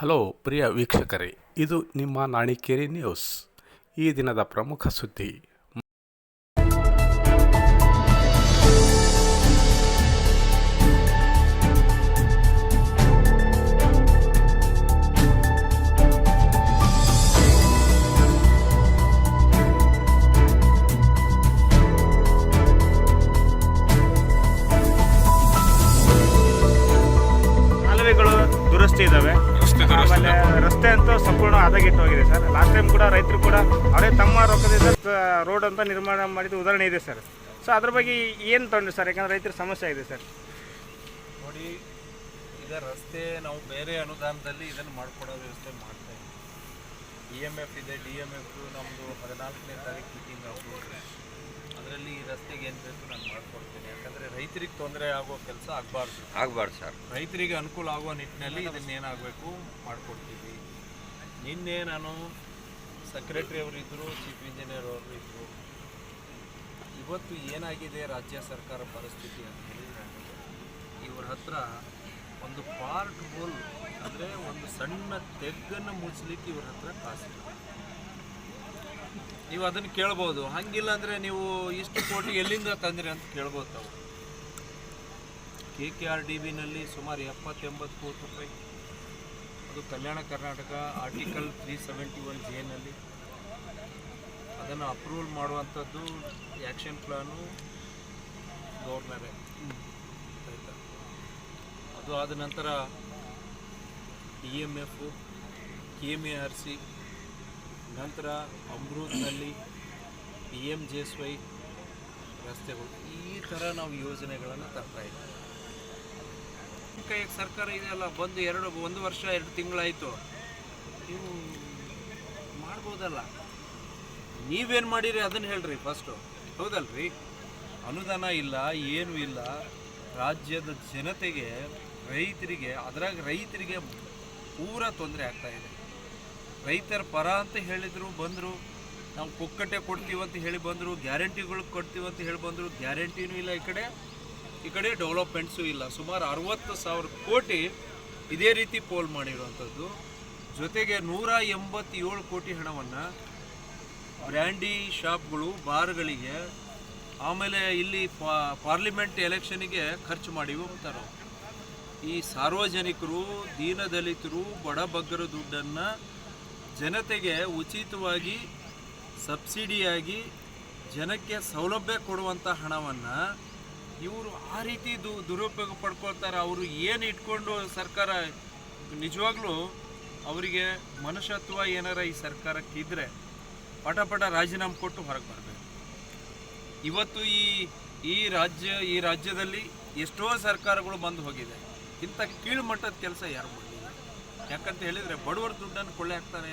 Hello ಪ್ರಿಯ ವೀಕ್ಷಕರೇ ಇದು ನಿಮ್ಮ ನಾಣಿಕೇರಿ ನ್ಯೂಸ್. ಈ ದಿನದ ಪ್ರಮುಖ ಸುದ್ದಿ. ಕಾಲುವೆಗಳು ದುರಸ್ತಿ ಇದ್ದಾವೆ ಆಮೇಲೆ ರಸ್ತೆ ಅಂತೂ ಸಂಪೂರ್ಣ ಹದಗೆಟ್ಟು ಹೋಗಿದೆ ಸರ್. ಲಾಸ್ಟ್ ಟೈಮ್ ಕೂಡ ರೈತರು ಕೂಡ ಅವರೇ ತಮ್ಮ ರೊಕ್ಕದಿಂದ ರೋಡ್ ಅಂತ ನಿರ್ಮಾಣ ಮಾಡಿದ ಉದಾಹರಣೆ ಇದೆ ಸರ್. ಸೊ ಅದ್ರ ಬಗ್ಗೆ ಏನು ತೊಗೊಂಡ್ರಿ ಸರ್? ಯಾಕಂದ್ರೆ ರೈತರ ಸಮಸ್ಯೆ ಇದೆ ಸರ್. ನೋಡಿ ಈಗ ರಸ್ತೆ ನಾವು ಬೇರೆ ಅನುದಾನದಲ್ಲಿ ಇದನ್ನು ಮಾಡ್ಕೊಡೋ ವ್ಯವಸ್ಥೆ ಮಾಡ್ತಾ ಇದ್ದೀವಿ. ಇ ಎಂ ಎಫ್ ಇದೆ ಡಿ ಎಂ ಎಫ್ ನಮ್ಮದು ಹದಿನಾಲ್ಕನೇ ತಾರೀಕು ಮೀಟಿಂಗ್ ಆಗ್ಬೋದು. ಅದರಲ್ಲಿ ಈ ರಸ್ತೆಗೆ ಏನು ಬೇಕು ನಾನು ರೈತರಿಗೆ ತೊಂದರೆ ಆಗೋ ಕೆಲಸ ಆಗಬಾರ್ದು. ಆಗಬಾರ್ದು ಸರ್. ರೈತರಿಗೆ ಅನುಕೂಲ ಆಗೋ ನಿಟ್ಟಿನಲ್ಲಿ ಇದನ್ನೇನಾಗಬೇಕು ಮಾಡಿಕೊಡ್ತೀವಿ. ನಿನ್ನೆ ನಾನು ಸೆಕ್ರೆಟ್ರಿ ಅವರು ಇದ್ದರು ಚೀಫ್ ಇಂಜಿನಿಯರ್ ಅವರು ಇದ್ದರು ಇವತ್ತು ಏನಾಗಿದೆ ರಾಜ್ಯ ಸರ್ಕಾರ ಪರಿಸ್ಥಿತಿ ಅಂತ ಹೇಳಿದ್ರೆ ಇವ್ರ ಹತ್ರ ಒಂದು ಪಾರ್ಟ್ ಹೋಲ್ ಅಂದರೆ ಒಂದು ಸಣ್ಣ ತೆಗ್ಗನ್ನು ಮುಚ್ಚಲಿಕ್ಕೆ ಇವ್ರ ಹತ್ರ ಕಾಸಿಲ್ಲ ನೀವು ಅದನ್ನು ಕೇಳ್ಬೋದು. ಹಂಗಿಲ್ಲ ಅಂದರೆ ನೀವು ಇಷ್ಟು ಕೋಟಿ ಎಲ್ಲಿಂದ ತಂದ್ರಿ ಅಂತ ಕೇಳ್ಬೋದು ತಾವು. ಕೆ ಕೆ ಆರ್ ಡಿ ಬಿನಲ್ಲಿ ಸುಮಾರು ಎಪ್ಪತ್ತೆಂಬತ್ತು ಕೋಟಿ ರೂಪಾಯಿ. ಅದು Kalyana Karnataka article three seventy one ಜೆನಲ್ಲಿ. ಅದನ್ನು ಅಪ್ರೂವಲ್ ಮಾಡುವಂಥದ್ದು ಆ್ಯಕ್ಷನ್ ಪ್ಲಾನು ಗೌರ್ನರೇ. ಅದು ಆದ ನಂತರ D M F, K M A R C, ನಂತರ ಅಮೃತ್ನಲ್ಲಿ P M J S Y ರಸ್ತೆಗಳು. ಈ ಥರ ನಾವು ಯೋಜನೆಗಳನ್ನು ತರ್ತಾ ಕೈಯಾಗ ಸರ್ಕಾರ ಇದೆಯಲ್ಲ ಬಂದು ಎರಡು, ಒಂದು ವರ್ಷ, ಎರಡು ತಿಂಗಳಾಯಿತು. ನೀವು ಮಾಡ್ಬೋದಲ್ಲ. ನೀವೇನು ಮಾಡಿರಿ ಅದನ್ನು ಹೇಳ್ರಿ ಫಸ್ಟು ಹೌದಲ್ರಿ? ಅನುದಾನ ಇಲ್ಲ, ಏನೂ ಇಲ್ಲ. ರಾಜ್ಯದ ಜನತೆಗೆ, ರೈತರಿಗೆ, ಅದ್ರಾಗ ರೈತರಿಗೆ ಪೂರ ತೊಂದರೆ ಆಗ್ತಾ ಇದೆ. ರೈತರ ಪರ ಅಂತ ಹೇಳಿದ್ರು, ಬಂದರು. ನಾವು ಕುಕ್ಕಟ್ಟೆ ಕೊಡ್ತೀವಂತ ಹೇಳಿ ಬಂದರು, ಗ್ಯಾರಂಟಿಗಳು ಕೊಡ್ತೀವಂತ ಹೇಳಿ ಬಂದರು, ಗ್ಯಾರಂಟಿನೂ ಇಲ್ಲ ಈ ಕಡೆ. ಈ ಕಡೆ ಡೆವಲಪ್ಮೆಂಟ್ಸು ಇಲ್ಲ. ಸುಮಾರು ಅರವತ್ತು ಸಾವಿರ ಕೋಟಿ ಇದೇ ರೀತಿ ಪೋಲ್ ಮಾಡಿರುವಂಥದ್ದು. ಜೊತೆಗೆ ನೂರ ಎಂಬತ್ತೇಳು ಕೋಟಿ ಹಣವನ್ನು ಬ್ರ್ಯಾಂಡಿ ಶಾಪ್ಗಳು ಬಾರ್ಗಳಿಗೆ, ಆಮೇಲೆ ಇಲ್ಲಿ ಪಾರ್ಲಿಮೆಂಟ್ ಎಲೆಕ್ಷನಿಗೆ ಖರ್ಚು ಮಾಡಿವೆ ಅಂತಾರೆ ಈ ಸಾರ್ವಜನಿಕರು, ದೀನದಲಿತರು ಬಡಬಗ್ಗರ ದುಡ್ಡನ್ನು ಜನತೆಗೆ ಉಚಿತವಾಗಿ ಸಬ್ಸಿಡಿಯಾಗಿ ಜನಕ್ಕೆ ಸೌಲಭ್ಯ ಕೊಡುವಂಥ ಹಣವನ್ನು ಇವರು ಆ ರೀತಿ ದು ದುರುಪಯೋಗ ಪಡ್ಕೊಳ್ತಾರೆ. ಅವರು ಏನು ಇಟ್ಕೊಂಡು ಸರ್ಕಾರ, ನಿಜವಾಗ್ಲೂ ಅವರಿಗೆ ಮನುಷ್ಯತ್ವ ಏನಾರ ಈ ಸರ್ಕಾರಕ್ಕಿದ್ರೆ ಪಟ ಪಟ ರಾಜೀನಾಮೆ ಕೊಟ್ಟು ಹೊರಗೆ ಬರಬೇಕು. ಇವತ್ತು ಈ ಈ ರಾಜ್ಯ, ಈ ರಾಜ್ಯದಲ್ಲಿ ಎಷ್ಟೋ ಸರ್ಕಾರಗಳು ಬಂದು ಹೋಗಿದೆ. ಇಂಥ ಕೀಳುಮಟ್ಟದ ಕೆಲಸ ಯಾರು ಮಾಡಿಲ್ಲ ಯಾಕಂತ ಹೇಳಿದರೆ ಬಡವರ ದುಡ್ಡನ್ನು ಕೊಳ್ಳೆ ಹಾಕ್ತಾರೆ.